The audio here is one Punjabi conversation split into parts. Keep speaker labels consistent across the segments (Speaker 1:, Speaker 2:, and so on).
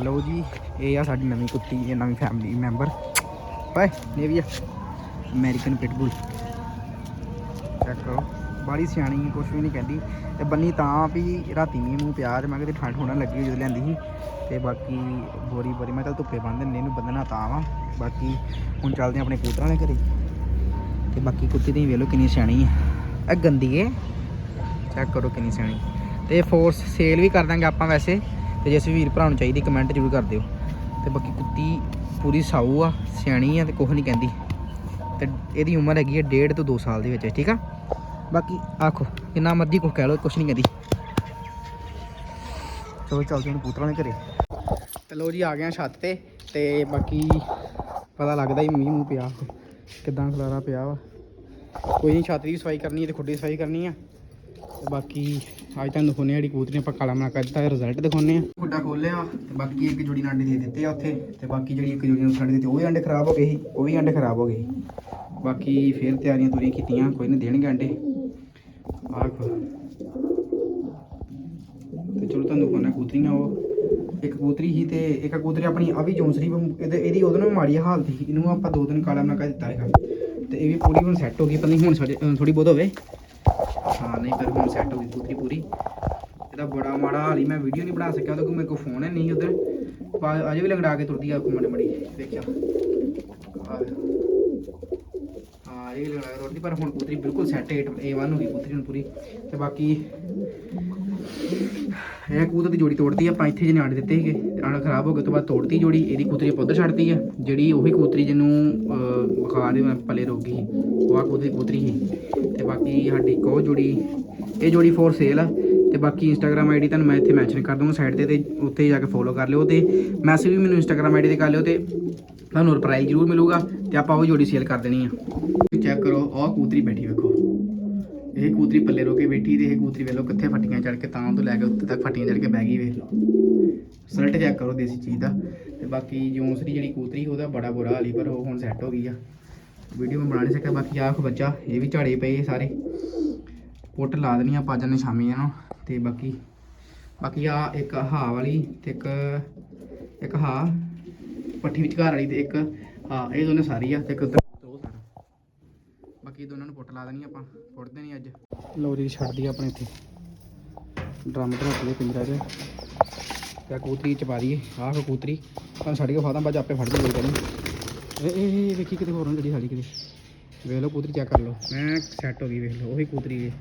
Speaker 1: ਲਓ ਜੀ, ਇਹ ਆ ਸਾਡੀ ਨਵੀਂ ਕੁੱਤੀ, ਇਹ ਨਵੀਂ ਫੈਮਿਲੀ ਮੈਂਬਰ ਬਾਏ ਆ ਅਮਰੀਕਨ ਪਿਟਬੁਲ ਚੈੱਕ ਕਰੋ ਬੜੀ ਸਿਆਣੀ, ਕੁਛ ਵੀ ਨਹੀਂ ਕਹਿੰਦੀ। ਤੇ ਬੰਨੀ ਤਾਂ ਵੀ ਰਾਤੀ ਮੀਂਹ ਮੂੰਹ ਪਿਆ ਤੇ ਮੈਂ ਕਿਤੇ ਠੰਡ ਹੋਣਾ ਲੱਗੀ ਜਦੋਂ ਲੈਂਦੀ ਸੀ। ਤੇ ਬਾਕੀ ਬੋਰੀ ਬੋਰੀ, ਮੈਂ ਚੱਲ ਧੁੱਪੇ ਬੰਨ ਦਿੰਨੇ ਇਹਨੂੰ ਬੰਨਣਾ ਤਾਂ ਵਾ। ਬਾਕੀ ਹੁਣ ਚੱਲਦੇ ਹਾਂ ਆਪਣੇ ਕੂਤਰਾਂ ਦੇ ਘਰੇ। ਤੇ ਬਾਕੀ ਕੁੱਤੀ ਦੀ ਵੇਖ ਲਓ ਕਿੰਨੀ ਸਿਆਣੀ ਹੈ ਇਹ ਗੰਦੀ ਹੈ ਚੈੱਕ ਕਰੋ ਕਿੰਨੀ ਸਿਆਣੀ। ਤੇ ਫੋਰਸ ਸੇਲ ਵੀ ਕਰ ਦਾਂਗੇ ਆਪਾਂ ਵੈਸੇ। ਤੇ ਜੇ ਅਸੀਂ ਵੀਰ ਭਰਾ ਨੂੰ ਚਾਹੀਦੀ ਕਮੈਂਟ ਜ਼ਰੂਰ ਕਰ ਦਿਓ। ਤੇ ਬਾਕੀ ਕੁੱਤੀ ਪੂਰੀ ਸਾਊ ਆ, ਸਿਆਣੀ ਆ ਤੇ ਕੁਝ ਨਹੀਂ ਕਹਿੰਦੀ। ਤੇ ਇਹਦੀ ਉਮਰ ਹੈਗੀ ਹੈ 1.5 ਤੋਂ 2 ਸਾਲ ਦੇ ਵਿੱਚ, ਠੀਕ ਆ? ਬਾਕੀ ਆਖੋ, ਜਿੰਨਾ ਮਰਜ਼ੀ ਕੁਝ ਕਹਿ ਲਓ ਕੁਝ ਨਹੀਂ ਕਹਿੰਦੀ। ਚਲੋ, ਚੱਲਦੇ ਹਾਂ ਪੁੱਤਰਾਂ ਦੇ ਘਰੇ। ਤੇ ਲੋ ਜੀ, ਆ ਗਏ ਆ ਛੱਤ ਤੇ ਤੇ ਬਾਕੀ ਪਤਾ ਲੱਗਦਾ ਹੀ ਮੀਂਹ ਮੂੰਹ ਪਿਆ। ਕਿਦਾਂ ਖਲਾਰਾ ਪਿਆ ਵਾ। ਕੋਈ ਨਹੀਂ ਛੱਤ ਦੀ ਸਫ਼ਾਈ ਕਰਨੀ ਹੈ ਤੇ ਖੁੱਡੀ ਦੀ ਸਫ਼ਾਈ ਕਰਨੀ ਆ। ਤੇ ਬਾਕੀ ਅੱਜ ਤੁਹਾਨੂੰ ਦਿਖਾਉਂਦੇ ਆ ਜਿਹੜੀ ਕਬੂਤਰੀ ਆਪਾਂ ਕਾਲਾ ਬਣਾ ਕਰ ਦਿੱਤਾ ਰਿਜ਼ਲਟ ਦਿਖਾਉਂਦੇ ਆ ਗੁੱਡਾ ਖੋਲਿਆ ਤੇ ਬਾਕੀ ਇੱਕ ਜੋੜੀ ਨਾਲ ਅੰਡੇ ਦੇ ਦਿੱਤੇ ਆ ਉੱਥੇ ਤੇ ਬਾਕੀ ਜਿਹੜੀ ਇੱਕ ਜੋੜੀ ਨੂੰ ਸਾਡੇ ਦਿੱਤੇ, ਉਹ ਵੀ ਅੰਡੇ ਖਰਾਬ ਹੋ ਗਏ ਸੀ, ਉਹ ਵੀ ਅੰਡੇ ਖਰਾਬ ਹੋ ਗਏ ਬਾਕੀ ਫੇਰ ਤਿਆਰੀਆਂ ਤੁਰੀਆਂ ਕੀਤੀਆਂ, ਕੋਈ ਨਹੀਂ ਦੇਣਗੇ ਅੰਡੇ। ਆਖੋ ਤੇ ਚਲੋ ਤੁਹਾਨੂੰ ਕੋਨਾ ਕਬੂਤਰੀਆਂ ਉਹ। ਇੱਕ ਕਬੂਤਰੀ ਸੀ ਤੇ ਇੱਕ ਕਬੂਤਰੀ ਆਪਣੀ ਆ ਵੀ ਜੋਂਸਰੀ ਇਹਦੇ, ਇਹਦੀ ਉਹਦੇ ਨਾਲ ਮਾੜੀ ਹਾਲਤ ਸੀ, ਇਹਨੂੰ ਆਪਾਂ ਦੋ ਦਿਨ ਕਾਲਾ ਬਣਾ ਕਰ ਦਿੱਤਾ ਹੈਗਾ ਤੇ ਇਹ ਵੀ ਪੂਰੀ ਹੁਣ ਸੈੱਟ ਹੋ ਗਈ, ਪਤਾ ਨਹੀਂ ਹੁਣ ਥੋੜੀ ਬਹੁਤ ਹੋਵੇ। ਹਾਂ, ਨਹੀਂ ਪਰ ਹੁਣ ਸੈੱਟ ਹੋ ਗਈ ਕਬੂਤਰੀ ਪੂਰੀ। ਇਹਦਾ ਬੜਾ ਮਾੜਾ ਹਾਲ ਹੀ ਮੈਂ ਵੀਡੀਓ ਨਹੀਂ ਬਣਾ ਸਕਿਆ, ਉਹਦੇ ਮੇਰੇ ਕੋਲ ਫੋਨ ਹੈ ਨਹੀਂ ਉਧਰ। ਅਜੇ ਵੀ ਲੰਗੜਾ ਕੇ ਤੁਰਦੀ ਆ ਘੁੰਮਣ ਮੜੀ, ਦੇਖਿਆ। ਹਾਂ, ਇਹ ਲਗਾ ਰੋਟੀ ਪਰ ਹੁਣ ਕਬੂਤਰੀ ਬਿਲਕੁਲ ਸੈੱਟ ਏ A1 ਹੋ ਗਈ ਕਬੂਤਰੀ ਹੁਣ ਪੂਰੀ। ਤੇ ਬਾਕੀ ਇਹ ਕਬੂਤਰ ਦੀ ਜੋੜੀ ਤੋੜਤੀ, ਆਪਾਂ ਇੱਥੇ ਜਿਹਨੇ ਆਂਡੇ ਦਿੱਤੇ ਸੀਗੇ। ਤੇ ਆਂਡਾ ਖਰਾਬ ਹੋ ਗਿਆ ਤੋਂ ਬਾਅਦ ਤੋੜਤੀ ਜੋੜੀ, ਇਹਦੀ ਕਬੂਤਰੀ ਆਪਾਂ ਉੱਧਰ ਛੱਡਤੀ ਆ। ਜਿਹੜੀ ਉਹੀ ਕਬੂਤਰੀ ਜਿਹਨੂੰ ਬੁਖਾਰ ਦੇ ਪਲੇ ਰੋਗੀ ਸੀ ਉਹ ਆ ਦੀ ਕਬੂਤਰੀ ਸੀ। ਤੇ ਬਾਕੀ ਸਾਡੀ ਇੱਕ ਉਹ ਜੋੜੀ, ਇਹ ਜੋੜੀ ਫੋਰ ਸੇਲ ਆ। ਤੇ ਬਾਕੀ ਇੰਸਟਾਗ੍ਰam ਆਈਡੀ ਤੁਹਾਨੂੰ ਮੈਂ ਇੱਥੇ ਮੈਂਸ਼ਨ ਕਰ ਦੂੰਗਾ ਸਾਈਡ ਤੇ ਤੇ ਉੱਥੇ ਜਾ ਕੇ ਫੋਲੋ ਕਰ ਲਿਓ। ਤੇ ਮੈਸੇਜ ਵੀ ਮੈਨੂੰ ਇੰਸਟਾਗ੍ਰam ਆਈਡੀ ਤੇ ਕਰ ਲਿਓ, ਤੇ ਤੁਹਾਨੂੰ ਰਿਪਲਾਈ ਜ਼ਰੂਰ ਮਿਲੂਗਾ, ਤੇ ਆਪਾਂ ਉਹ ਜੋੜੀ ਸੇਲ ਕਰ ਦੇਣੀ ਆ। ਚੈੱਕ ਕਰੋ ਉਹ ਕੂਤਰੀ ਬੈਠੀ ਵੇਖੋ। ਇਹ ਕੂਤਰੀ ਪੱਲੇ ਰੋ ਕੇ ਬੈਠੀ ਤੇ ਇਹ ਕੂਤਰੀ ਵੇਲੋ ਕਿੱਥੇ ਫੱਟੀਆਂ ਚੜ ਕੇ ਤਾਂ ਤੋਂ ਲੈ ਕੇ ਉੱਤੇ ਤੱਕ ਫੱਟੀਆਂ ਚੜ ਕੇ ਬਹਿ ਗਈ ਵੇਖ ਲਓ। ਰਿਜ਼ਲਟ ਚੈੱਕ ਕਰੋ ਦੇਸੀ ਚੀਜ਼ ਦਾ। ਤੇ ਬਾਕੀ ਜੋਂਸਰੀ ਜਿਹੜੀ ਕੂਤਰੀ, ਉਹਦਾ ਬੜਾ ਬੁਰਾ ਹਾਲ ਹੀ ਪਰ ਉਹ ਹੁਣ ਸੈੱਟ ਹੋ ਗਈ ਆ। ਵੀਡੀਓ ਮੈਂ ਬਣਾ ਨਹੀਂ ਸਕਿਆ, ਬਾਕੀ ਆਹ ਬੱਚਾ, ਇਹ ਵੀ ਝਾੜੇ ਪਏ ਸਾਰੇ। ਪੁੱਟ ਲਾ ਦੇਣੀ ਆਪਾਂ ਅੱਜ ਸ਼ਾਮੀ ਇਹਨੂੰ ਤੇ ਬਾਕੀ ਬਾਕੀ ਆ ਇੱਕ ਹਾ ਵਾਲੀ ਤੇ ਇੱਕ ਇੱਕ ਹਾ ਪੱਠੀ ਵਿਚਕਾਰ ਵਾਲੀ ਤੇ ਇੱਕ ਹਾਂ, ਇਹ ਦੋਨੇ ਸਾਰੀ ਆ ਤੇ ਇੱਕ ਬਾਕੀ ਦੋਨਾਂ ਨੂੰ ਪੁੱਟ ਲਾ ਦੇਣੀ ਆਪਾਂ? ਪੁੱਟਦੇ ਨਹੀਂ ਅੱਜ। ਲੋ ਛੱਡਦੀ ਆਪਣੇ ਇੱਥੇ। ਡਰਮ ਤੇ ਰੱਖ ਪਿੰਜਰਾ 'ਚ। ਤੇ ਆਹ ਚ ਪਾ ਦਈਏ। ਆਹ ਕਬੂਤਰੀ ਤਾਂ ਛੱਡ ਕੇ ਫਾਦਾਂ ਬਾਅਦ ਆਪੇ ਫੜ ਦੇ ਲੋਕਾਂ ਨੂੰ ਇਹ ਵੇਖੀ ਕਿਤੇ ਹੋਰ ਨਾ ਜਿਹੜੀ ਸਾਡੀ ਕਿਤੇ। ਵੇਖ ਲਓ ਕਬੂਤਰੀ ਚੈੱਕ ਕਰ ਲਓ। ਮੈਂ ਸੈੱਟ ਹੋ ਗਈ, ਵੇਖ ਲਓ, ਉਹੀ ਕਬੂਤਰੀ ਹੈ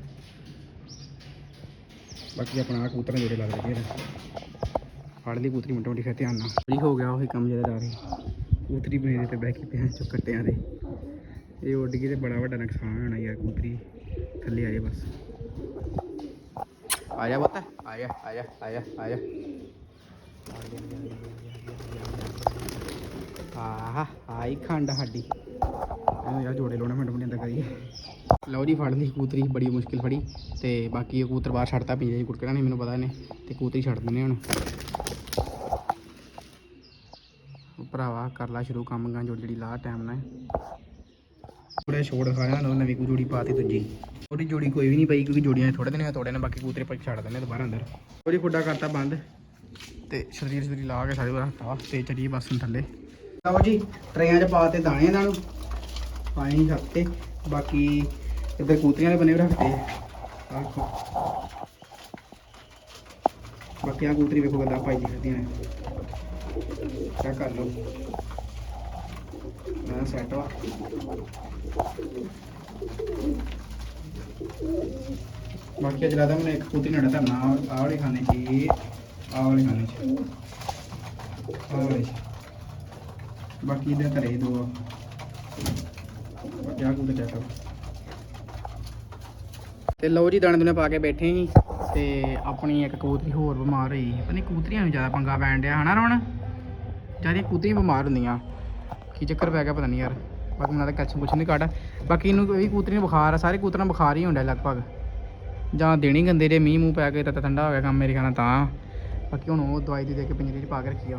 Speaker 1: ਬਾਕੀ ਆਪਣਾ ਆਹ ਕਬੂਤਰਾਂ ਜਿਹੜੇ ਲੱਗਦੇ ਜਿਹੜੇ ਫੜ ਲਈ ਕਬੂਤਰੀ ਮਿੰਟੋ ਮਿੰਟੀ ਫਿਰ ਧਿਆਨ ਨਾਲ। ਹੋ ਗਿਆ ਉਹੀ ਕੰਮ ਜਿਹੜਾ ਜਾ ਰਹੀ ਕਬੂਤਰੀ ਬਣੇ ਤੇ ਬਹਿ ਕੇ ਪਿਆ, ਚੁੱਕ ਦੇ। ਇਹ ਉੱਡ ਗਈ ਤੇ ਬੜਾ ਵੱਡਾ ਨੁਕਸਾਨ ਹੋਣਾ ਯਾਰ ਕਬੂਤਰੀ ਥੱਲੇ ਆ ਜਾ ਬਸ। ਆ ਜਾ ਬੱਤਾ ਆ ਜਾ ਆ ਜਾ ਆ ਜਾ ਆ ਜਾ। ਆਹ ਆਈ ਖੰਡ ਸਾਡੀ। ਇਹਨੂੰ ਯਾਰ ਜੋੜੇ ਲਾਉਣਾ ਮਿੰਟ ਮਿੰਟ ਅੰਦਰ ਕਰੀਏ। ਲਓ ਜੀ, ਫੜ ਲਈ ਕਬੂਤਰੀ ਬੜੀ ਮੁਸ਼ਕਿਲ ਫੜੀ। ਤੇ ਬਾਕੀ ਇਹ ਕਬੂਤਰ ਬਾਹਰ ਛੱਡਤਾ ਪਿੰਜਰੇ ਜੀ ਕੁੜਕਣਾ ਨਹੀਂ ਮੈਨੂੰ ਪਤਾ ਇਹਨੇ। ਤੇ ਕਬੂਤਰੀ ਛੱਡ ਦਿੰਦੇ ਹੁਣ। ਭਰਾਵਾ, ਕਰ ਲਾ ਸ਼ੁਰੂ ਕੰਮ, ਗਾਂ ਜੋੜੀ ਜਿਹੜੀ ਲਾ ਟਾਈਮ ਨਾਲ। ਥੋੜਾ ਛੋੜ ਖਾਇਆ ਨਾ ਨਵੀਂ ਕੋਈ ਜੋੜੀ ਪਾਤੀ ਦੂਜੀ। ਉਹਦੀ ਜੋੜੀ ਕੋਈ ਵੀ ਨਹੀਂ ਪਈ ਕਿਉਂਕਿ ਜੋੜੀਆਂ ਥੋੜੇ ਦਿਨ ਥੋੜੇ ਨੇ ਬਾਕੀ ਕਬੂਤਰੇ ਪਰ ਛੱਡ ਦਿੰਦੇ ਦੁਬਾਰਾ ਅੰਦਰ। ਉਹਦੀ ਖੁੱਡਾ ਕਰਤਾ ਬੰਦ। ਤੇ ਸਰੀਰ ਸਰੀਰ ਲਾ ਕੇ ਸਾਰੇ ਰੱਖਤਾ ਤੇ ਚੜੀਏ ਬਸ ਥੱਲੇ। ਲਓ ਜੀ, ਟਰੇਆਂ 'ਚ ਪਾ ਤੇ ਦਾਣੇ ਇਹਨਾਂ ਨੂੰ। ਪਾਣੀ ਛੱਤ ਬਾਕੀ ਇੱਧਰ ਕੂਤਰੀਆਂ ਦੇ ਬਣੇ ਹੋਏ ਰੱਖਦੇ ਆ ਆਖੋ ਬਾਕੀ ਆ ਕੂਤਰੀ ਵੇਖੋ ਗੱਲਾਂ ਪਾਈ ਫਿਰਦੀਆਂ ਨੇ। ਚੈੱਕ ਕਰ ਲਓ। ਮੈਂ ਸੈਟ ਵਾ। ਬਾਕੀ ਅੱਜ ਲੱਗਦਾ ਮੈਨੂੰ ਇੱਕ ਕੂਤਰੀ ਨੜਾ ਧਰਨਾ, ਆਹ ਵਾਲੇ ਖਾਣੇ 'ਚ ਆਹ ਵਾਲੇ ਖਾਣੇ 'ਚ ਆਹ ਵਾਲੇ 'ਚ ਬਾਕੀ ਇਹਦੇ ਘਰੇ ਦੋ ਆ। ਬਾਕੀ ਆ ਚੈੱਕ ਤੇ ਲਓ ਜੀ, ਦਾਣੇ ਦੁਨੇ ਪਾ ਕੇ ਬੈਠੇ ਸੀ ਤੇ ਆਪਣੀ ਇੱਕ ਕਬੂਤਰੀ ਹੋਰ ਬਿਮਾਰ ਹੋਈ। ਪਤਾ ਨਹੀਂ ਕਬੂਤਰੀਆਂ ਨੂੰ ਜ਼ਿਆਦਾ ਪੰਗਾ ਪੈਣ ਡਿਆ, ਹਨਾ ਰਵਣ ਜ਼ਿਆਦਾ ਕਬੂਤਰੀਆਂ ਬਿਮਾਰ ਹੁੰਦੀਆਂ। ਕੀ ਚੱਕਰ ਪੈ ਗਿਆ ਪਤਾ ਨਹੀਂ ਯਾਰ। ਬਾਕੀ ਮੈਨੂੰ ਤਾਂ ਕੱਛ ਕੁਛ ਨਹੀਂ ਕੱਢ ਬਾਕੀ ਇਹਨੂੰ ਇਹ ਕਬੂਤਰੀ ਨੂੰ ਬੁਖਾਰ ਆ, ਸਾਰੇ ਕਬੂਤਰਾਂ ਬੁਖਾਰ ਹੀ ਹੁੰਦਾ ਲਗਭਗ। ਜਾਂ ਦੇਣੀ ਗੰਦੇ ਦੇ ਮੀਂਹ ਮੂੰਹ ਪੈ ਕੇ ਤਾਂ ਠੰਡਾ ਹੋ ਗਿਆ ਕੰਮ ਮੇਰੇ ਖਿਆਲ ਨਾਲ ਤਾਂ। ਬਾਕੀ ਹੁਣ ਉਹ ਦਵਾਈ ਦੀ ਦੇ ਕੇ ਪਿੰਜਰੇ 'ਚ ਪਾ ਕੇ ਰੱਖੀ ਆ।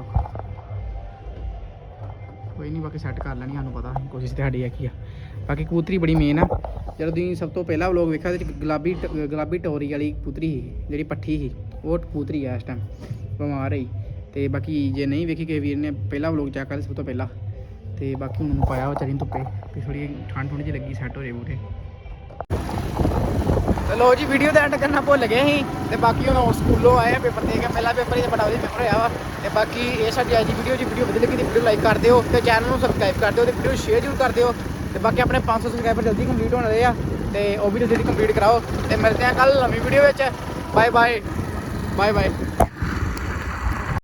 Speaker 1: ਕੋਈ ਨਹੀਂ, ਬਾਕੀ ਸੈੱਟ ਕਰ ਲੈਣੀ ਸਾਨੂੰ ਪਤਾ। ਕੋਸ਼ਿਸ਼ ਤੇ ਸਾਡੀ ਕੀ ਆ। ਬਾਕੀ ਕੂਤਰੀ ਬੜੀ ਮੇਨ ਆ। ਜਦੋਂ ਤੁਸੀਂ ਸਭ ਤੋਂ ਪਹਿਲਾ ਵਲੋਗ ਵੇਖਿਆ, ਉਹਦੇ ਚ ਗੁਲਾਬੀ ਟ- ਗੁਲਾਬੀ ਟੋਰੀ ਵਾਲੀ ਕੂਤਰੀ ਸੀ, ਜਿਹੜੀ ਪੱਠੀ ਸੀ, ਉਹ ਕਬੂਤਰੀ ਆ ਇਸ ਟਾਈਮ ਬਿਮਾਰ ਹੋਈ ਤੇ ਬਾਕੀ ਜੇ ਨਹੀਂ ਵੇਖੀ ਕਿਸੇ ਵੀਰ ਨੇ, ਪਹਿਲਾ ਵਲੋਗ ਚੈੱਕ ਕਰ ਸਭ ਤੋਂ ਪਹਿਲਾਂ। ਤੇ ਬਾਕੀ ਹੁਣ ਪਾਇਆ ਵਾ ਚਰੀ ਧੁੱਪੇ ਵੀ ਥੋੜੀ ਠੰਡ ਠੰਡ ਜਿਹੀ ਲੱਗੀ ਸੈੱਟ ਹੋ ਜੇ ਬੂਟੇ। ਲੋ ਜੀ ਵੀਡੀਓ ਦਾ ਐਂਡ ਕਰਨਾ ਭੁੱਲ ਗਏ ਸੀ ਤੇ ਬਾਕੀ ਹੁਣ ਸਕੂਲੋਂ ਆਏ ਆ, ਪੇਪਰ ਦੇ ਕੇ, ਪਹਿਲਾ ਪੇਪਰ ਹੀ ਬੜਾ ਵਧੀਆ ਪੇਪਰ ਹੋਇਆ ਵਾ। ਤੇ ਬਾਕੀ ਇਹ ਸਾਡੀ ਅੱਜ ਦੀ ਵੀਡੀਓ ਜੀ ਵੀਡੀਓ ਵਧੀਆ ਲੱਗੀ ਤੇ ਵੀਡੀਓ ਲਾਈਕ ਕਰ ਦਿਓ, ਤੇ ਚੈਨਲ ਨੂੰ ਸਬਸਕ੍ਰਾਈਬ ਕਰ ਦਿਓ, ਤੇ ਵੀਡੀਓ ਸ਼ੇਅਰ ਜ਼ਰੂਰ ਕਰ ਦਿਓ। ਤੇ ਬਾਕੀ ਆਪਣੇ 500 ਸਬਸਕ੍ਰਾਈਬਰ ਜਲਦੀ ਕੰਪਲੀਟ ਹੋਣ ਰਹੇ ਆ, ਤੇ ਉਹ ਵੀ ਜਲਦੀ ਕੰਪਲੀਟ ਕਰਾਓ। ਤੇ ਮਿਲਦੇ ਆ ਕੱਲ ਨਵੀਂ ਵੀਡੀਓ ਵਿੱਚ। Bye bye bye bye